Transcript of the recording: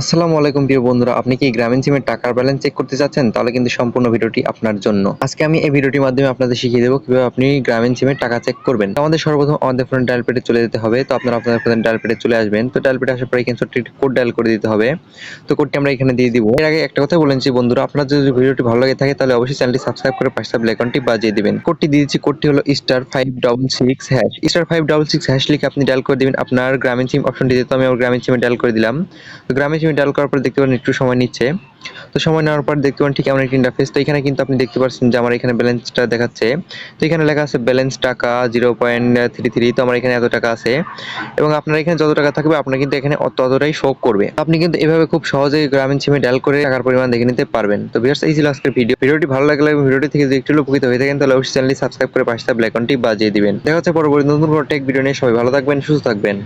আসসালামু আলাইকুম প্রিয় বন্ধুরা, আপনি কি গ্রামীণ সিমের টাকার ব্যালেন্স চেক করতে চাচ্ছেন? তাহলে কিন্তু সম্পূর্ণ ভিডিওটি আপনার জন্য। আজকে আমি এই ভিডিওটির মাধ্যমে আপনাদের শিখিয়ে দেবো কীভাবে আপনি গ্রামীণ সিমের টাকা চেক করবেন। আমাদের সর্বপ্রথম আমাদের ফোনের ডায়াল পেটে চলে যেতে হবে। তো আপনারা আপনাদের ফোনের ডায়াল পেটে চলে আসবেন। তো ডায়াল পেটে আসার পরে এখানে ছোট্ট কোড ডায়াল করে দিতে হবে। তো কোডটি আমরা এখানে দিয়ে দিব। এর আগে একটা কথা বলেছি বন্ধুরা, আপনার যদি ভিডিওটি ভালো লাগে থাকে তাহলে অবশ্যই চ্যানেলটি সাবস্ক্রাইব করে পাশে আইকনটি বাজিয়ে দিবেন। কোডটি দিয়ে দিচ্ছি কোডটি হলো star five double six hash star five double six hash লিখে আপনি ডায়াল করে দিবেন আপনার গ্রামীণ সিম অপশনটি দিতে আমি আমার গ্রামীণ সিমে ডায়াল করে দিলাম। তো গ্রামীণ সিমে ডায়াল করার পর দেখতে পারেন একটু সময় নিচ্ছে। তো সময় নেওয়ার পর দেখতে পারেন ঠিক এমন একটি ইন্টারফেস তো এখানে কিন্তু আপনি দেখতে পাচ্ছেন যে আমার এখানে ব্যালেন্সটা দেখাচ্ছে। তো এখানে লেখা আছে ব্যালেন্স টাকা জিরো পয়েন্ট থ্রি থ্রি। তো আমার এখানে এত টাকা আছে। এবং আপনার এখানে যত টাকা থাকবে, আপনার কিন্তু এখানে ততটাই শো করবে। আপনি কিন্তু এভাবে খুব সহজেই গ্রামীণ সিমে ডায়াল করে টাকার পরিমাণ দেখে নিতে পারবেন। তো ভিউয়ার্স এই ছিল আজকের ভিডিও ভিডিওটি ভালো লাগলে ভিডিওটি থেকে যদি একটু উপকৃত হয়ে থাকেন, তাহলে অবশ্যই চ্যানেলটি সাবস্ক্রাইব করে পাশে ব্ল্যাকনটি বাজিয়ে দিবেন। দেখা হচ্ছে পরবর্তী নতুন কোনো টেক ভিডিও নিয়ে। সবাই ভালো থাকবেন, সুস্থ থাকবেন।